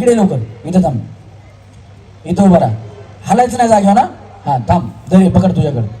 इकडे लवकर इथं थांब. इथं उभा राहा. हालायचं नाही जागेवर ना हां थांब. दे पकड तुझ्याकडे.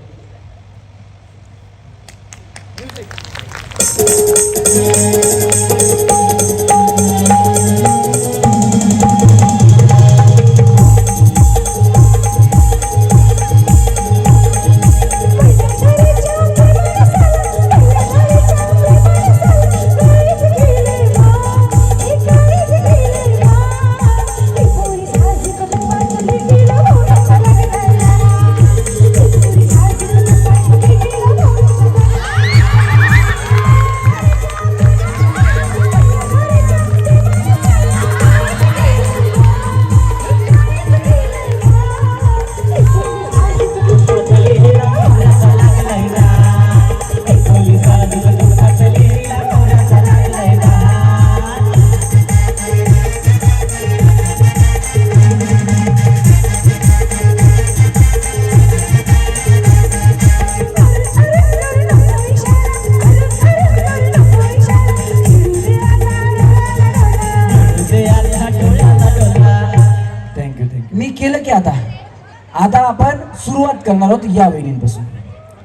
आहोत या वहिनींपासून.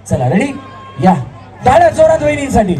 चला रेडी या. डाळ्या जोरात वहिनींसाठी.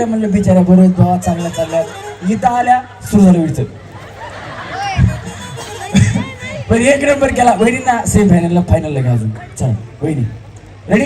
गेल्या म्हणलं बिचारा बरोबर भाव चांगल्या चालल्या इथं आल्या सुरू झालं विडचं पण एक नंबर केला वहिनींना सेमी फायनलला फायनलला घ्या अजून. चला वहिनी. रेडी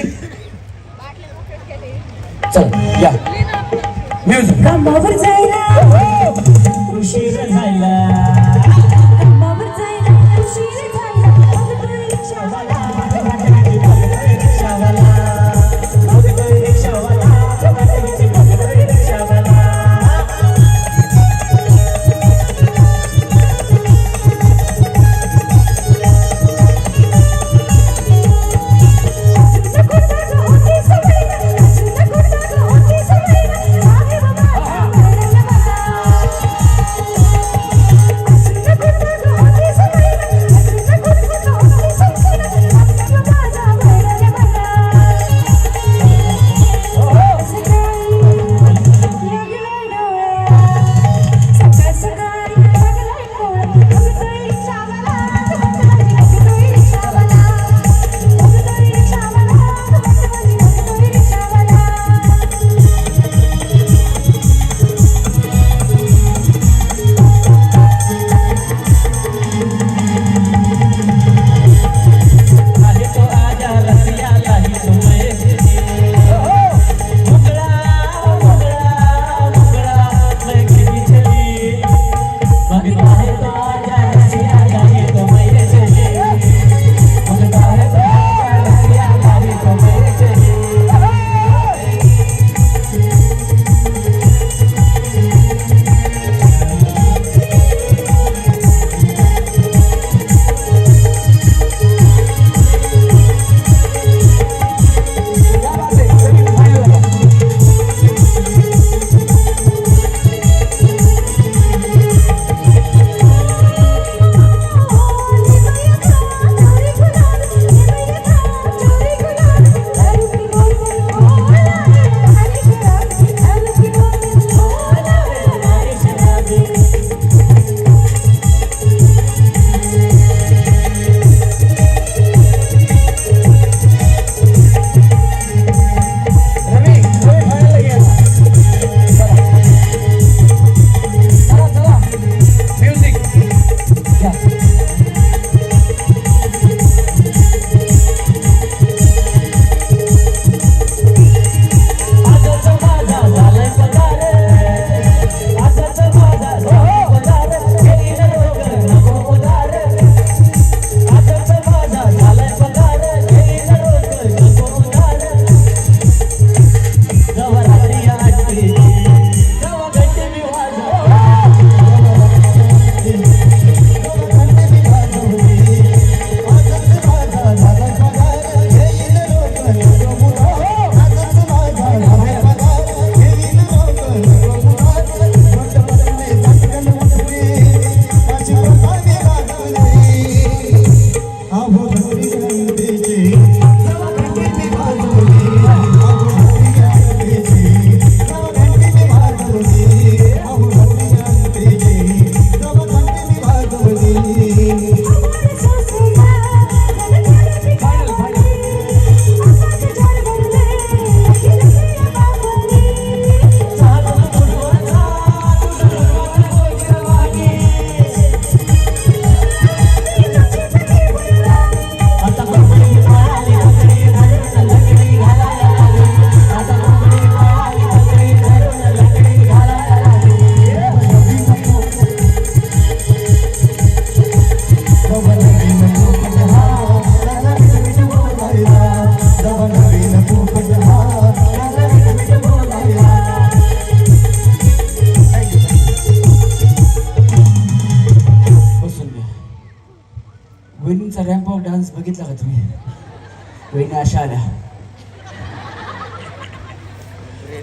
आल्या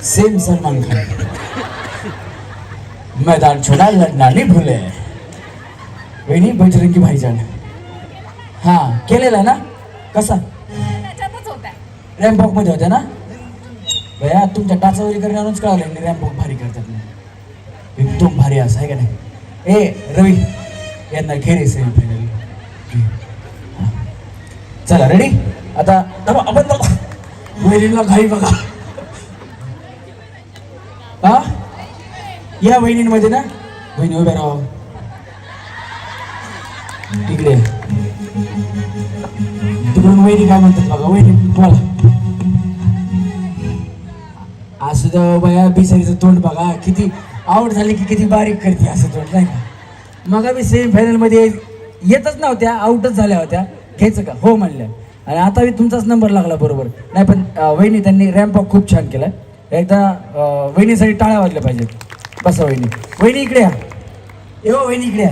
सेम सलमान खान मैदान छोड़ा लढना नहीं भूले. वहिनी बजरंगी भाईजान. हा केलेला ना? कसा? त्याच्यातच होता रॅम्प वॉकमध्ये होत्या ना? भया तुमच्या टाचावरी करण्यावरूनच कळालं रॅम्प वॉक भारी करतात म्हणून. एकदम भारी असं आहे का नाही? ए रवी यांना खेळ सेमी फायनल चला रेडी आता थांबा, आपण बघा वहिनीला घाई बघा. हा? या वहिनींमध्ये ना? वहिनी उभ्या राहा. तिकडे तिकडून वहिनी काय म्हणतात बघा? वहिनी बोला असं तर बया बिचारीचं तोंड बघा. किती आवड झाली की किती बारीक करते असं तोंड नाही का? मग आम्ही सेमीफायनलमध्ये मध्ये येतच नव्हत्या आउटच झाल्या होत्या. घ्यायचं का? हो म्हणल्या आणि आता तुमचाच नंबर लागला बरोबर. नाही पण वहिनी त्यांनी रॅम्प वॉक खूप छान केला एकदा वहिनीसाठी टाळ्या वाजल्या पाहिजेत. बसा वहिनी. वहिनी इकडे या. ए वहिनी इकडे या.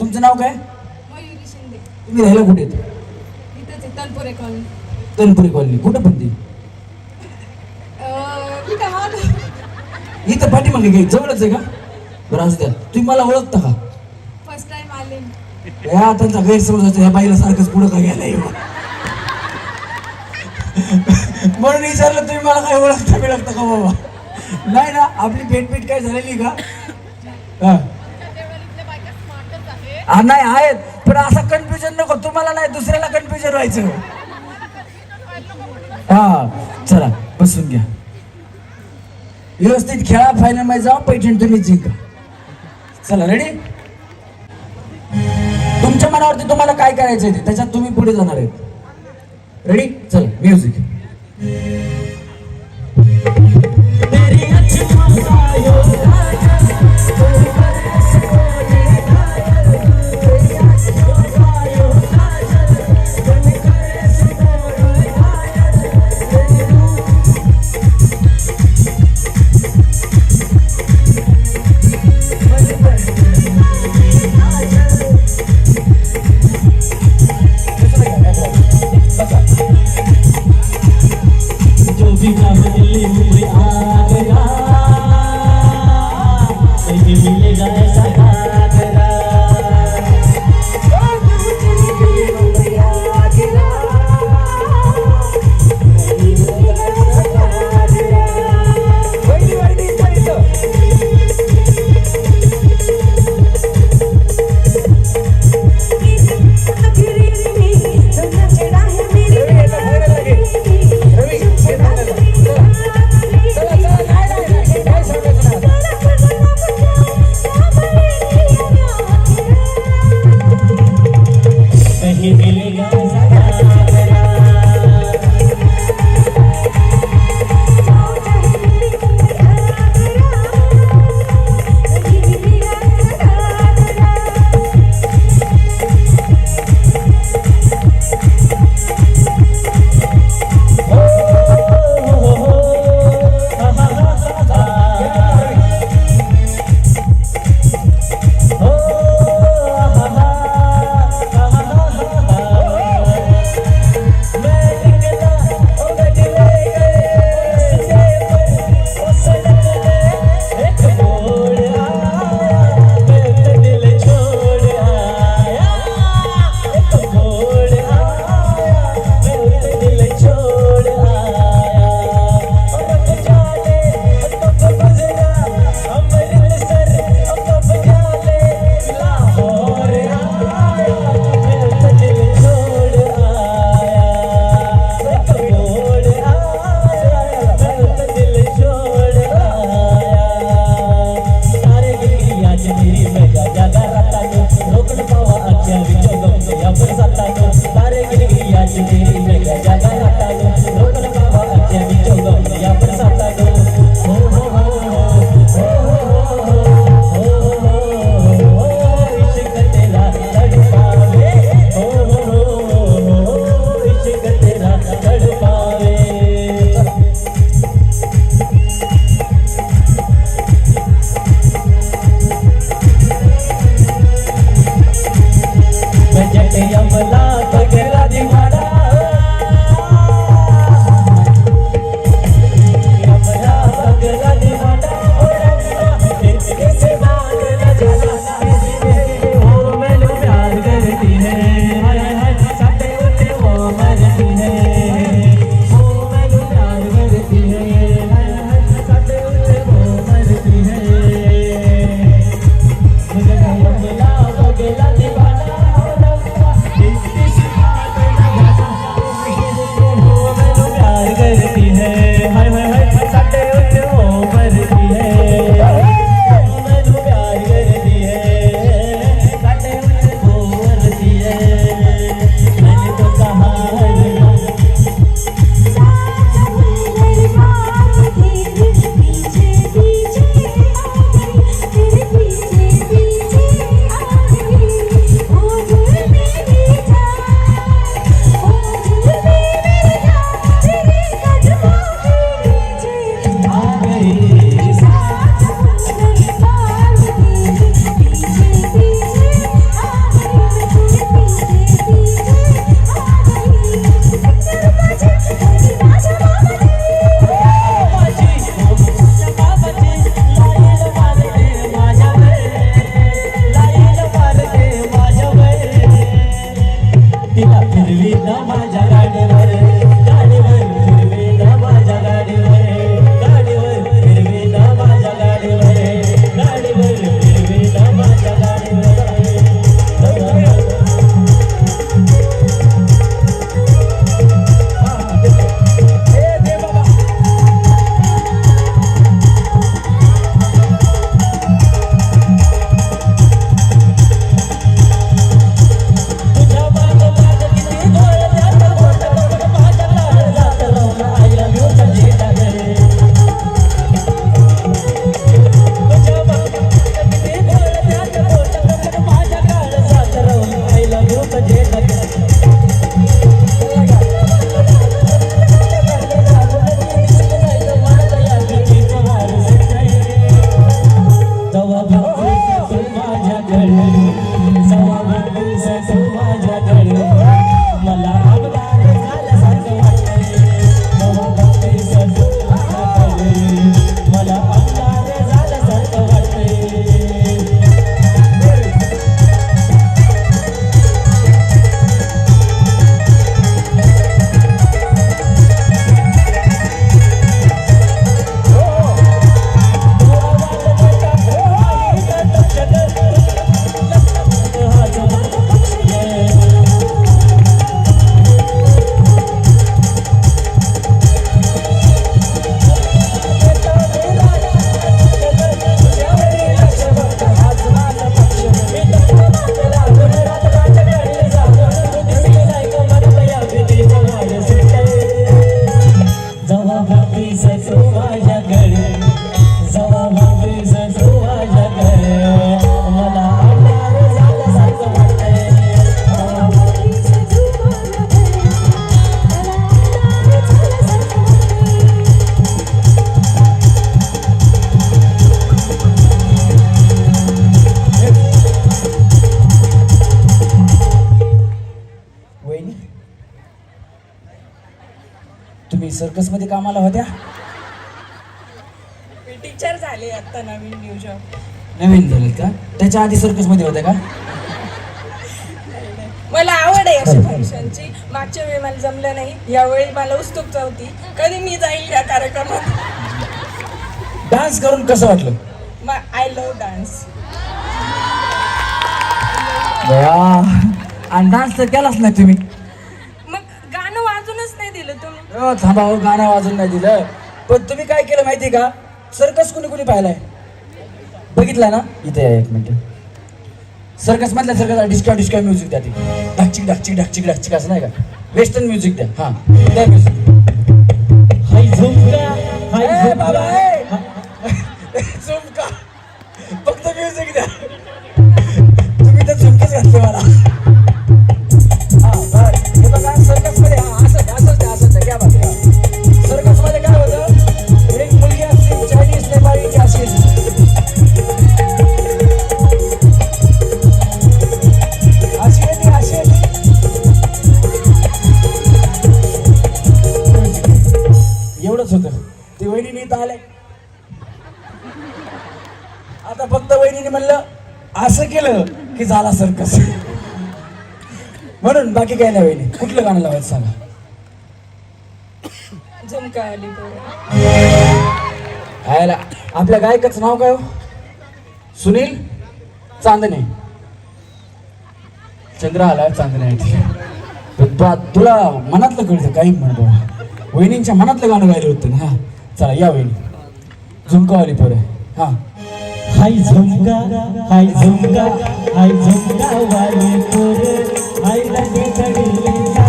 तुमचं नाव काय? तुम्ही राहायला कुठे तनपुरे कॉलनी तनपुरी कॉलनी कुठं पण ती? इथं पाठीमागे काही जवळच आहे का? बरं असू द्या. तुम्ही मला ओळखता का? फर्स्ट टाइम आले. या त्यांचा गैरसमज होतो. या बाईला सारखंच पुढं का गेला येऊ? म्हणून विचारलं तुम्ही मला काय ओळखता बिळखता का बाबा? नाही ना आपली भेटभेट काय झालेली का? हा. नाही आहेत पण असं कन्फ्युजन नको तुम्हाला नाही दुसऱ्याला कन्फ्युजन व्हायचं. हा चला बसून घ्या. व्यवस्थित खेळा फायनलमध्ये जावा पैठण तुम्ही जिंका. चला रेडी तुमच्या मनावरती तुम्हाला काय करायचं आहे ते? त्याच्यात तुम्ही पुढे जाणार आहेत. रेडी चल म्युझिक का त्याच्या आधी सर्कसमध्ये होत्या का? मला आवड आहे अशा फंक्शनची. मागच्या वेळी मला जमलं नाही. यावेळी मला उत्सुकता होती. कधी मी जाईल या कार्यक्रमात? डान्स करून कसं वाटलं? आय लव्ह डान्स आणि डान्स तर केलाच नाही तुम्ही. मग गाणं वाजूनच नाही दिलं तुम्ही. थांबा हो गाणं वाजून नाही दिलं. पण तुम्ही काय केलं माहितीये का? सर्कस कुणी कुणी पाहिलाय? बघितलाय ना? इथे आहे एक मिनिट. सर्कस मधल्या सर्कस डिस्का डिस्का म्युझिक द्या ती. ढाकचिक ढाकचिक ढाकचिक ढाकचिक असं नाही का? वेस्टर्न म्युझिक द्या. हा. द्या म्युझिक हाय झुमका हाय बाबा, केलं की झाला सर्कस. म्हणून बाकी काय नाही कुठलं गाणं लावायचं सांगा? झुमका आली पोरं. आयला आपल्या गायकाचं नाव काय हो? सुनील चांदणे. चंद्र आला चांदणे तुला मनातलं कळतं काही म्हण बाबा वहिनींच्या मनातलं गाणं गायलं होतं ना हा. चला या वहिनी. झुमकावाली पोरं. हा. हाय झुमका हाय झुमका हाय झुमका वाले पोरे. हाय लगे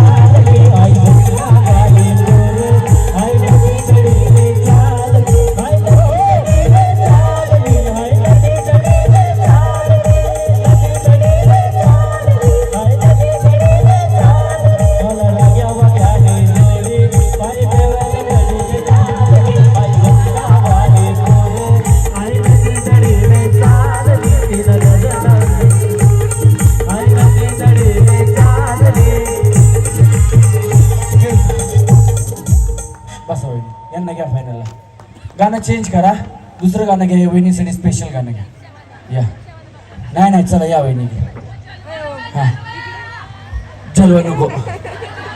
गाणं घ्या वहिनीसाठी स्पेशल गाणं घ्या. या. नाही नाही चला या वहिनी हा. चल नको.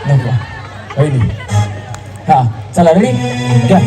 नको. वहिनी. हा चला रेडी घ्या.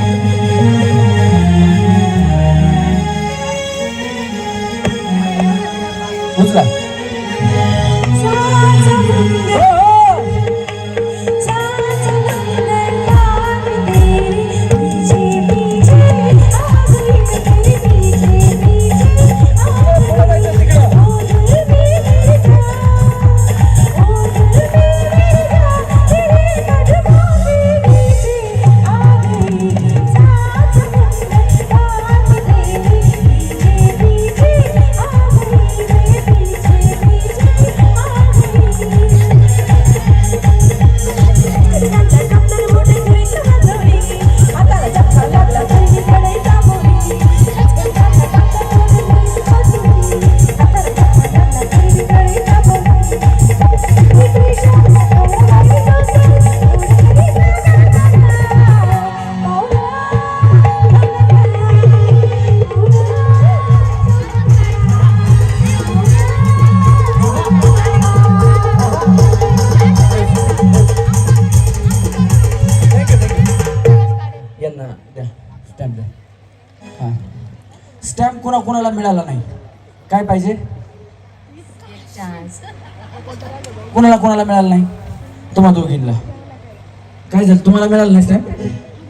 मला मिळाला नेक्स्ट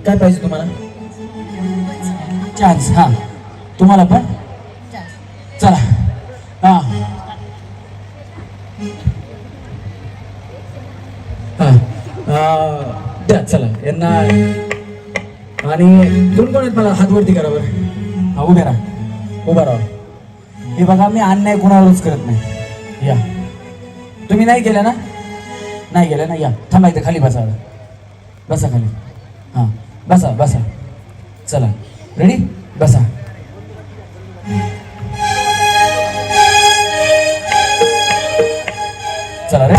काय पाहिजे तुम्हाला? चान्स हा. तुम्हाला पण? चला. हा. द्या चला. यांना आणि दोन कोण आहेत मला हातवरती करा बरं. हा उभे राहा. उभा राहा. हे बघा मी अन्याय कोणावरच करत नाही. या. तुम्ही नाही गेल्या ना? नाही गेल्या ना? या. थांबायचं खाली बसावं बसा खाली. हां बसा बसा. चला. रेडी बसा. चला रे.